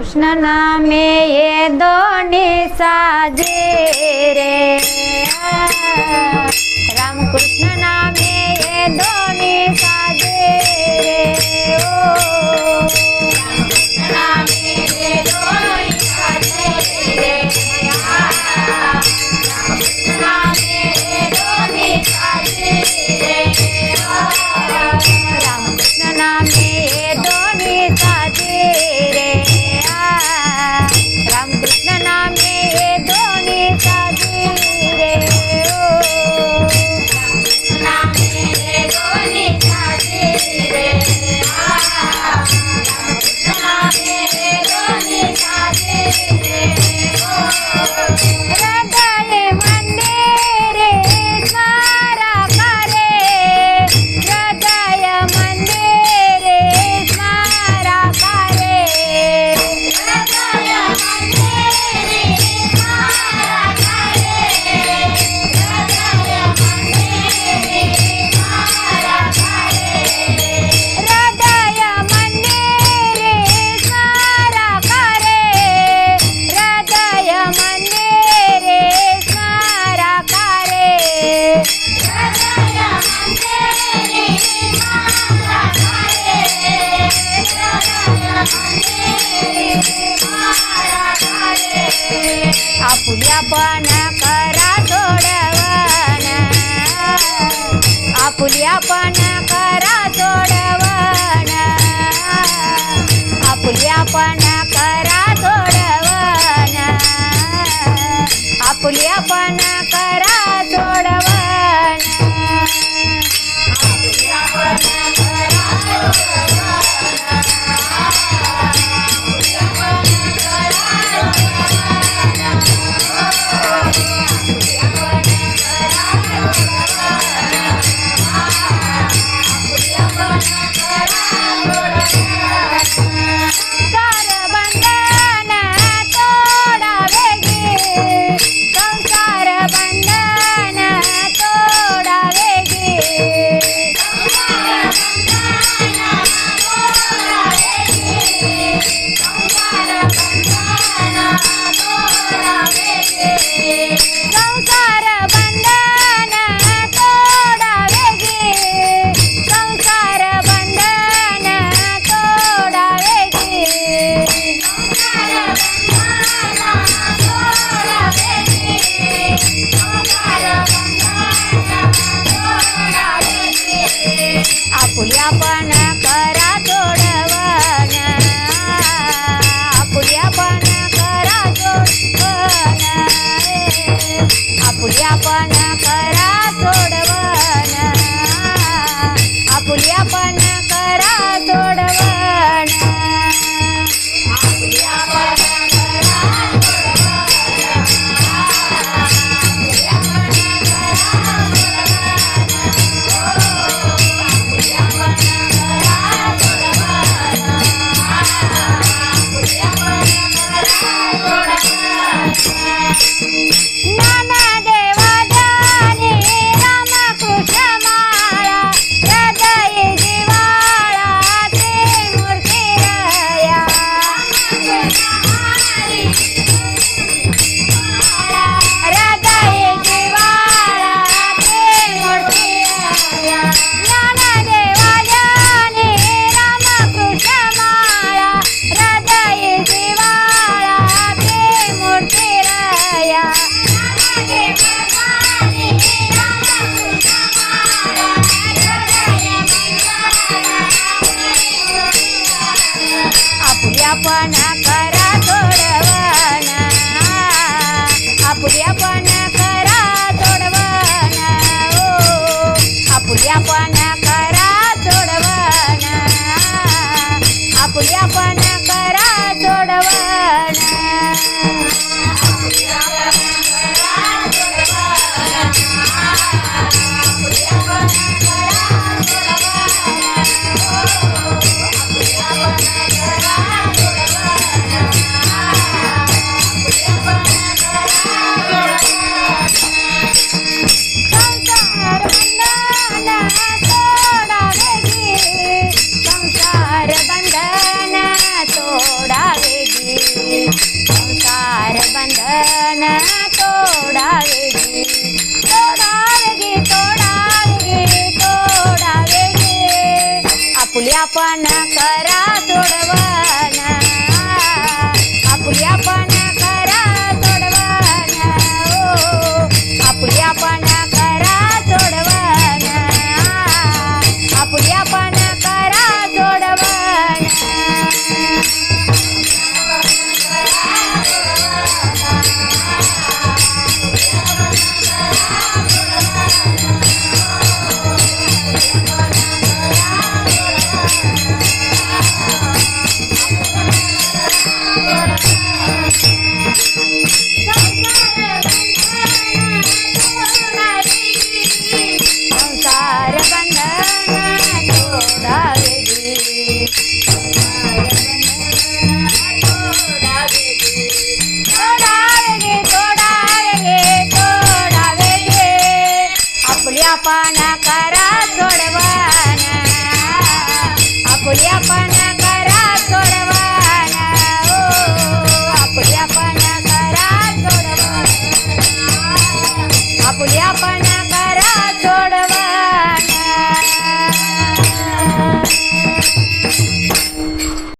કૃષ્ણ નામે એ દોની સાજે રે. आपुल्यापण करा सोडवण आपुल्यापण करा सोडवण आपुल्यापण करा आपल्यापणा करा थोडवाना आपल्या पण कर